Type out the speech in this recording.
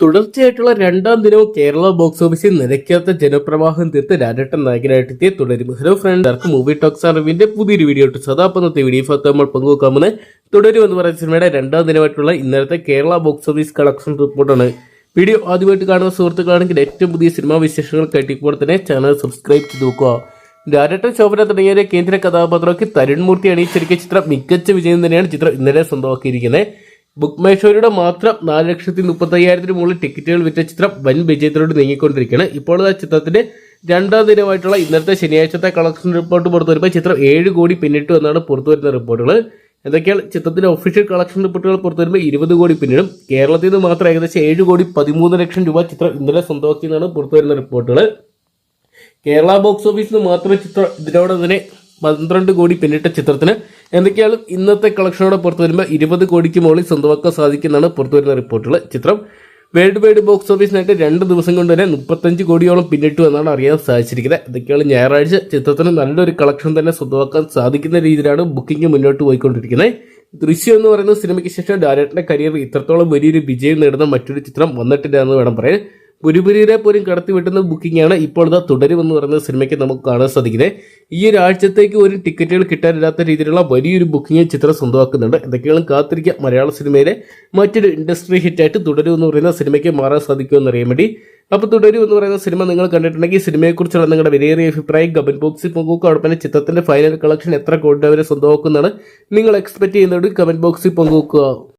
തുടർച്ചയായിട്ടുള്ള രണ്ടാം ദിനവും കേരള ബോക്സ് ഓഫീസിൽ നിരക്കാത്ത ജനപ്രവാഹം തീർത്ത് രാജട്ടൻ നായകനായിട്ടെത്തിയ Thudarum. Hello friend ark movie talks അറിവിന്റെ പുതിയൊരു വീഡിയോ ഇട്ട് സദാപ്പന്നത്തെ വീഡിയോ ഫോത്ത് നമ്മൾ പങ്കുവെക്കാമെന്ന് തുടരും എന്ന് പറയുന്ന സിനിമയുടെ രണ്ടാം ദിനമായിട്ടുള്ള ഇന്നലത്തെ കേരള ബോക്സ് ഓഫീസ് കളക്ഷൻ റിപ്പോർട്ടാണ് വീഡിയോ ആദ്യമായിട്ട് കാണുന്ന സുഹൃത്തുക്കളാണെങ്കിൽ ഏറ്റവും പുതിയ സിനിമാ വിശേഷങ്ങൾ കേട്ടിപ്പോൾ തന്നെ ചാനൽ സബ്സ്ക്രൈബ് ചെയ്ത് നോക്കുക രാജട്ടൻ ശോഭന തുടങ്ങിയ കേന്ദ്ര കഥാപാത്രമൊക്കെ തരുൺമൂർത്തി അണിയിച്ചിരിക്കുന്ന ചിത്രം. മികച്ച വിജയം തന്നെയാണ് ചിത്രം ഇന്നലെ സ്വന്തമാക്കിയിരിക്കുന്നത്. ബുക്ക് മാത്രം നാല് ലക്ഷത്തി മുപ്പത്തി അയ്യായിരത്തിന് മുകളിൽ ടിക്കറ്റുകൾ വിറ്റ ചിത്രം വൻ വിജയത്തിലോട്ട് നീങ്ങിക്കൊണ്ടിരിക്കുകയാണ്. ഇപ്പോൾ ആ ചിത്രത്തിന്റെ രണ്ടാം ദിനമായിട്ടുള്ള ഇന്നത്തെ ശനിയാഴ്ചത്തെ കളക്ഷൻ റിപ്പോർട്ട് പുറത്തു വരുമ്പോൾ ചിത്രം ഏഴ് കോടി പിന്നിട്ടു എന്നാണ് പുറത്തു വരുന്ന റിപ്പോർട്ടുകൾ എന്തൊക്കെയാണ് ചിത്രത്തിന്റെ ഒഫീഷ്യൽ കളക്ഷൻ റിപ്പോർട്ടുകൾ പുറത്തു വരുമ്പോൾ ഇരുപത് കോടി പിന്നിടും. കേരളത്തിൽ നിന്ന് മാത്രം ഏകദേശം ഏഴ് കോടി പതിമൂന്ന് ലക്ഷം രൂപ ചിത്രം ഇന്നലെ സ്വന്തമാക്കിയെന്നാണ് പുറത്തു വരുന്ന റിപ്പോർട്ടുകൾ കേരള ബോക്സ് ഓഫീസിൽ നിന്ന് മാത്രമേ ചിത്രം ഇതിനോടെ തന്നെ പന്ത്രണ്ട് കോടി പിന്നിട്ട ചിത്രത്തിന് എന്തൊക്കെയാണ് ഇന്നത്തെ കളക്ഷനോടെ പുറത്തു വരുമ്പോൾ ഇരുപത് കോടിക്ക് മുകളിൽ സ്വന്തമാക്കാൻ സാധിക്കുന്നതാണ് പുറത്തു വരുന്ന റിപ്പോർട്ടുകൾ ചിത്രം. വേൾഡ് വൈഡ് ബോക്സ് ഓഫീസിനായിട്ട് രണ്ട് ദിവസം കൊണ്ട് തന്നെ മുപ്പത്തഞ്ച് കോടിയോളം പിന്നിട്ടു എന്നാണ് അറിയാൻ സാധിച്ചിരിക്കുന്നത്. ഇതൊക്കെയാണ് ഞായറാഴ്ച ചിത്രത്തിന് നല്ലൊരു കളക്ഷൻ തന്നെ സ്വന്തമാക്കാൻ സാധിക്കുന്ന രീതിയിലാണ് ബുക്കിംഗ് മുന്നോട്ട് പോയിക്കൊണ്ടിരിക്കുന്നത്. ദൃശ്യം എന്ന് പറയുന്ന സിനിമയ്ക്ക് ശേഷം ഡയറക്ടറുടെ കരിയറിൽ ഇത്രത്തോളം വലിയൊരു വിജയം നേടുന്ന മറ്റൊരു ചിത്രം വന്നിട്ടില്ല എന്ന് വേണം പറയാൻ. പുരുപുരിയെ പോലും കടത്തി വിട്ടുന്ന ബുക്കിംഗ് ആണ് ഇപ്പോൾ ഇതാ തുടരുമെന്ന് പറയുന്ന സിനിമയ്ക്ക് നമുക്ക് കാണാൻ സാധിക്കുന്നത്. ഈ ഒരു ആഴ്ചത്തേക്ക് ഒരു ടിക്കറ്റുകൾ കിട്ടാനില്ലാത്ത രീതിയിലുള്ള വലിയൊരു ബുക്കിംഗ് ചിത്രം സ്വന്തമാക്കുന്നുണ്ട്. എന്തൊക്കെയാണ് കാത്തിരിക്കുക മലയാള സിനിമയിലെ മറ്റൊരു ഇൻഡസ്ട്രി ഹിറ്റായിട്ട് തുടരും എന്ന് പറയുന്ന സിനിമയ്ക്ക് മാറാൻ സാധിക്കുമെന്ന് അറിയാൻ വേണ്ടി. അപ്പോൾ തുടരും എന്ന് പറയുന്ന സിനിമ നിങ്ങൾ കണ്ടിട്ടുണ്ടെങ്കിൽ സിനിമയെക്കുറിച്ചുള്ള നിങ്ങളുടെ വിലയേറിയ അഭിപ്രായം കമന്റ് ബോക്സിൽ പങ്കുവെക്കുക. തന്നെ ചിത്രത്തിന്റെ ഫൈനൽ കളക്ഷൻ എത്ര കോടി വരെ സ്വന്തമാക്കുന്നതാണ് നിങ്ങൾ എക്സ്പെക്ട് ചെയ്യുന്നത് കമന്റ് ബോക്സിൽ പങ്കുവെക്കുക.